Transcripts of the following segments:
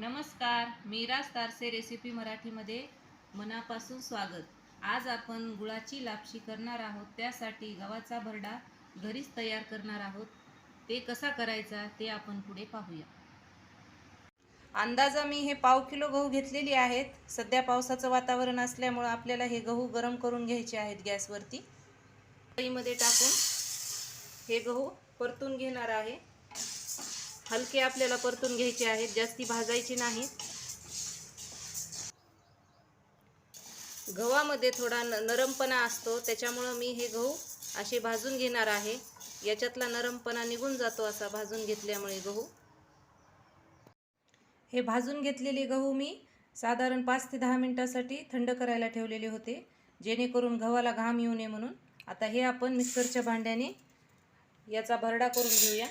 नमस्कार मीरा तारसे रेसिपी मराठीमध्ये मनापासून स्वागत. आज आपण गुळाची लापशी करणार आहोत त्यासाठी गव्हाचा भरडा घरीच तयार करणार आहोत. ते कसा करायचा ते आपण पुढे पाहूया. अंदाजा मी हे पाव किलो गहू घेतलेली आहेत. सध्या पावसाचं वातावरण असल्यामुळं आपल्याला हे गहू गरम करून घ्यायचे आहेत गॅसवरती. कढईमध्ये टाकून हे गहू परतून घेणार आहे. हलके आपल्याला परतून घ्यायचे आहेत जास्ती भाजायचे नाहीत. गव्हामध्ये थोडा न नरमपणा असतो त्याच्यामुळं मी हे गहू असे भाजून घेणार आहे. याच्यातला नरमपणा निघून जातो असा भाजून घेतल्यामुळे गहू. हे भाजून घेतलेले गहू मी साधारण पाच ते दहा मिनटासाठी थंड करायला ठेवलेले होते जेणेकरून गव्हाला घाम येऊ नये म्हणून. आता हे आपण मिक्सरच्या भांड्याने याचा भरडा करून घेऊया.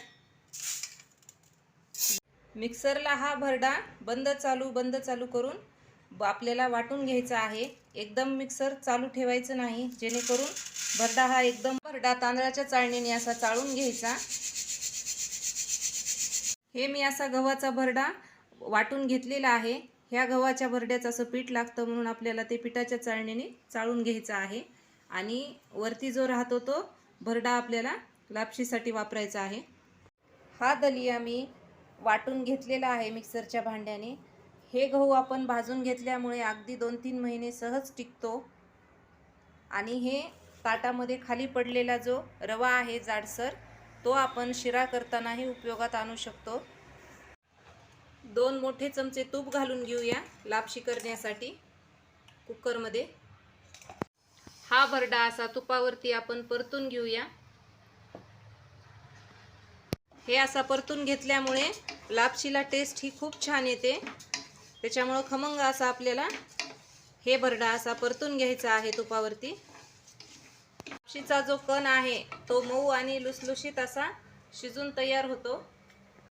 मिक्सरला हा भरडा बंद चालू बंद चालू करून आपल्याला वाटून घ्यायचा आहे. एकदम मिक्सर चालू ठेवायचं नाही. जेणेकरून भरडा हा एकदम भरडा तांदळाच्या चाळणीने असा चाळून घ्यायचा. हे मी असा गव्हाचा भरडा वाटून घेतलेला आहे. ह्या गव्हाच्या भरड्याचं असं पीठ लागतं म्हणून आपल्याला ते पिठाच्या चाळणीने चाळून घ्यायचं आहे. आणि वरती जो राहतो तो भरडा आपल्याला लापशीसाठी वापरायचा आहे. हा दलिया मी वाटून घेतलेला आहे मिक्सरच्या भांड्याने. हे गहू आपण भाजून घेतल्यामुळे अगदी दोन तीन महिने सहज टिकतो. आणि हे ताटामध्ये खाली पडलेला जो रवा आहे जाडसर तो आपण शिरा करतानाही उपयोगात आणू शकतो. दोन मोठे चमचे तूप घालून घेऊया लापशी करण्यासाठी कुकरमध्ये. हा भरडा असा तुपावरती आपण परतून घेऊया. हे असा परतून घेतल्यामुळे लापशीला टेस्ट ही खूप छान येते. त्याच्यामुळं खमंग असा आपल्याला हे भरडा असा परतून घ्यायचा आहे तुपावरती. लापशीचा जो कण आहे तो मऊ आणि लुसलुशीत असा शिजून तयार होतो.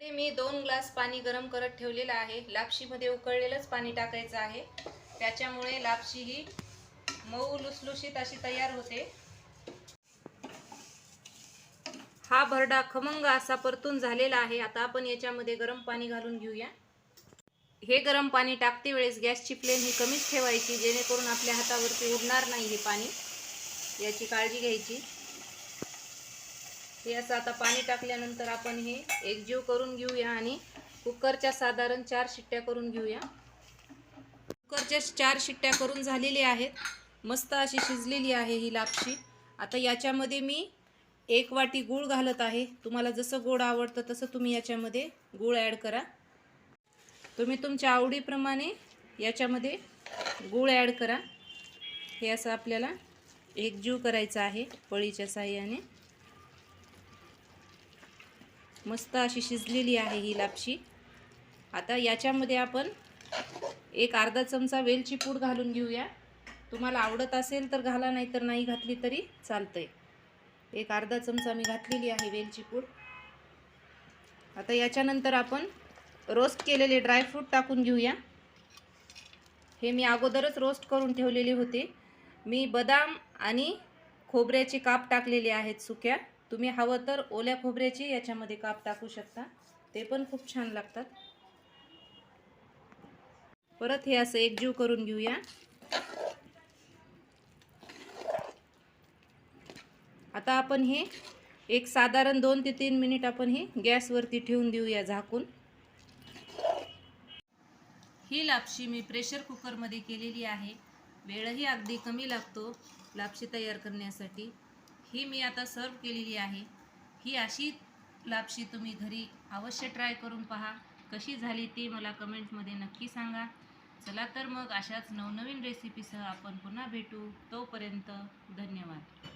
ते मी दोन ग्लास पाणी गरम करत ठेवलेलं आहे. लापशीमध्ये उकळलेलंच पाणी टाकायचं आहे. त्याच्यामुळे लापशी ही मऊ लुसलुशीत अशी तयार होते. हा भरडा खमंग असा परतून झालेला आहे. आता आपण याच्यामध्ये गरम पाणी घालून घेऊया. हे गरम पाणी टाकते वेळेस गॅसची फ्लेम ही कमीच ठेवायची जेणेकरून आपल्या हातावरती उडणार नाही हे पाणी. याची काळजी घ्यायची. हे असं आता पाणी टाकल्यानंतर आपण हे एकजीव करून घेऊया आणि कुकरच्या साधारण चार शिट्ट्या करून घेऊया. कुकरच्या चार शिट्ट्या करून झालेल्या आहेत. मस्त अशी शिजलेली आहे ही लापशी. आता याच्यामध्ये मी एक वाटी गूळ घालत आहे. तुम्हाला जसं गोड आवडतं तसं तुम्ही याच्यामध्ये गूळ ॲड करा. तुम्ही तुमच्या आवडीप्रमाणे याच्यामध्ये गूळ ॲड करा. हे असं आपल्याला एकजीव करायचं आहे पळीच्या साह्याने. मस्त अशी शिजलेली आहे ही लापशी. आता याच्यामध्ये आपण एक अर्धा चमचा वेलची पूड घालून घेऊया. तुम्हाला आवडत असेल तर घाला नाही तर नाही घातली तरी चालतंय. एक अर्धा चमचा मी घातलेली आहे वेलची पूड. आता याच्यानंतर आपण रोस्ट केलेले ड्रायफ्रूट टाकून घेऊया. हे मी अगोदरच रोस्ट करून ठेवलेले होते. मी बदाम आणि खोबऱ्याचे काप टाकलेले आहेत सुक्या. तुम्ही हवं तर ओल्या खोबऱ्याचे याच्यामध्ये काप टाकू शकता. ते पण खूप छान लागतात. परत हे असं एकजीव करून घेऊया. आता आपण हे एक साधारण दोन ते तीन मिनिट आपण हे गॅसवरती ठेवून देऊया झाकून. ही लापशी मी प्रेशर कुकरमध्ये केलेली आहे. वेळही अगदी कमी लागतो लापशी तयार करण्यासाठी. ही मी आता सर्व केलेली आहे. ही अशी लापशी तुम्ही घरी अवश्य ट्राय करून पहा. कशी झाली ती मला कमेंटमध्ये नक्की सांगा. चला तर मग अशाच नवनवीन रेसिपीसह आपण पुन्हा भेटू. तोपर्यंत धन्यवाद.